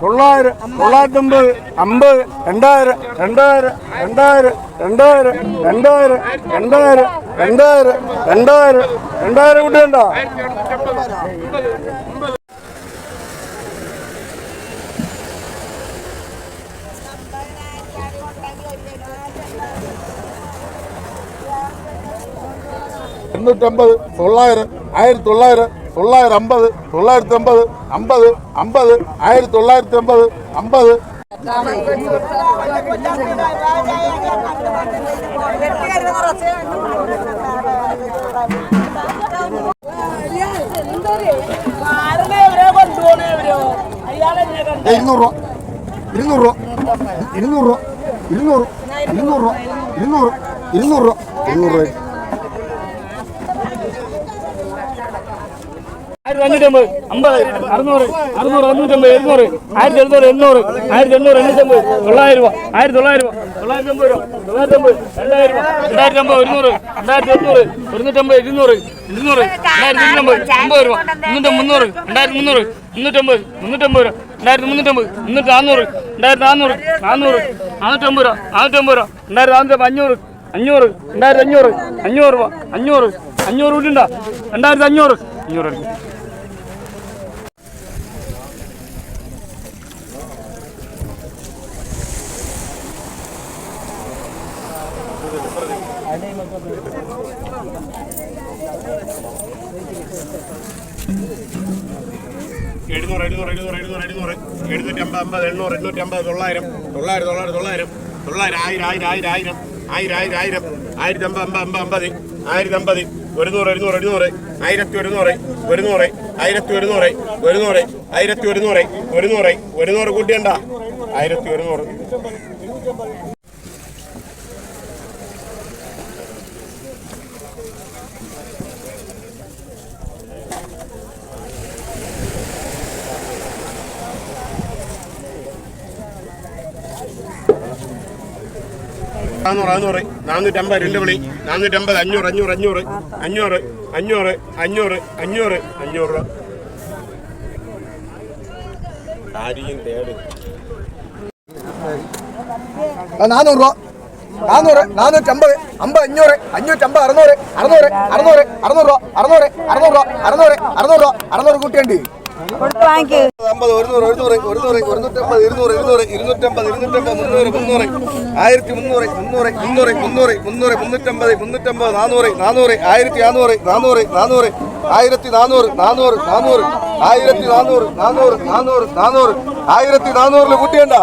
തൊള്ളായിരം തൊള്ളായിരത്തമ്പത് അമ്പത് രണ്ടായിരം രണ്ടായിരം രണ്ടായിരം രണ്ടായിരം രണ്ടായിരം രണ്ടായിരം രണ്ടായിരം രണ്ടായിരം രണ്ടായിരം കൂട്ടിയുണ്ടോ എണ്ണൂറ്റമ്പത് തൊള്ളായിരം ആയിരത്തി തൊള്ളായിരം തൊള്ളായിരം അമ്പത് തൊള്ളായിരത്തി അമ്പത് അമ്പത് അമ്പത് ആയിരത്തി തൊള്ളായിരത്തി അമ്പത്. അമ്പത് ഇരുന്നൂറ് രൂപ ഇരുന്നൂറ് രൂപ ഇരുന്നൂറ് രൂപ ഇരുന്നൂറ് ഇരുന്നൂറ് രൂപ ഇരുന്നൂറ് ഇരുന്നൂറ് രൂപ ഇരുന്നൂറ് രൂപ. ആയിരത്തി അഞ്ഞൂറ്റമ്പത് അമ്പത് ആയിരത്തി എണ്ണൂറ് ആയിരത്തി എണ്ണൂറ് തൊള്ളായിരം രൂപ ആയിരത്തി തൊള്ളായിരം രൂപ തൊള്ളായിരത്തി അമ്പത് രണ്ടായിരത്തി അമ്പത് ഒരുന്നൂറ് രൂപ രണ്ടായിരത്തി മുന്നൂറ് മുന്നൂറ്റമ്പത് മുന്നൂറ്റി നാന്നൂറ് രണ്ടായിരത്തി നാന്നൂറ് നാന്നൂറ് രൂപ രൂപ രണ്ടായിരത്തി അഞ്ഞൂറ് അഞ്ഞൂറ് രണ്ടായിരത്തി അഞ്ഞൂറ് അഞ്ഞൂറ് രൂപ അഞ്ഞൂറ് അഞ്ഞൂറ് രണ്ടായിരത്തി അഞ്ഞൂറ് അഞ്ഞൂറ് എഴുന്നൂറ് എഴുന്നൂറ് എഴുന്നൂറ് എഴുന്നൂറ് എഴുന്നൂറ്. എഴുന്നൂറ്റി അമ്പത് അമ്പത് എണ്ണൂറ് എണ്ണൂറ്റി അമ്പത് തൊള്ളായിരം. തൊള്ളായിരം തൊള്ളായിരം തൊള്ളായിരം തൊള്ളായിരം ആയിരം ആയിരം ആയിരം. ആയിരം ആയിരം ആയിരം ആയിരം. ആയിരത്തി അമ്പത് അമ്പത് അമ്പത് അമ്പത്. ആയിരത്തി അമ്പത്. ഒരുന്നൂറ് ഒരുന്നൂറ് ഒരുന്നൂറ്. ആയിരത്തി ഒരുന്നൂറ് ഒരുന്നൂറ്. ആയിരത്തി ഒരുന്നൂറ് ഒരുന്നൂറ്. ആയിരത്തി ഒരുന്നൂറ് ഒരുന്നൂറ്. ഒരുന്നൂറ് കൂട്ടിയണ്ട ആയിരത്തി ഒരുന്നൂറ്. നാനൂറ് നാനൂറ് നാനൂറ്റമ്പത് രണ്ട് വിളി നാനൂറ്റമ്പത് അഞ്ഞൂറ് അഞ്ഞൂറ് അഞ്ഞൂറ് അഞ്ഞൂറ് അഞ്ഞൂറ് അഞ്ഞൂറ് അഞ്ഞൂറ് അഞ്ഞൂറ്. രൂപ ആരെയും തേട്. നാനൂറ് രൂപ. നാനൂറ് നാനൂറ്റമ്പത് അമ്പത് അഞ്ഞൂറ് അഞ്ഞൂറ്റമ്പത് അറുന്നൂറ് അറുന്നൂറ് അറുന്നൂറ് അറുന്നൂറ് രൂപ അറുന്നൂറ് അറുന്നൂറ് രൂപ അറുന്നൂറ് അറുന്നൂറ് രൂപ അറുന്നൂറ് കൂട്ടിയുണ്ട്. അമ്പത് ഒരുന്നൂറ് ഒരുന്നൂറ് ഒരുന്നൂറ് ഒരുന്നൂറ്റമ്പത് ഇരുന്നൂറ് ഇരുന്നൂറ് ഇരുന്നൂറ്റമ്പത് ഇരുന്നൂറ്റമ്പത് മുന്നൂറ് മുന്നൂറ്. ആയിരത്തി മുന്നൂറ് മുന്നൂറ് മുന്നൂറ് മുന്നൂറ് മുന്നൂറ് മുന്നൂറ്റമ്പത് മുന്നൂറ്റമ്പത് നാനൂറ് നാനൂറ് ആയിരത്തി നാനൂറ് നാനൂറ് നാനൂറ് ആയിരത്തി നാനൂറ് നാനൂറ് നാനൂറ് ആയിരത്തി നാനൂറ് നാനൂറ് നാനൂറ് നാനൂറ് ആയിരത്തി നാനൂറിൽ കൂട്ടിയണ്ട?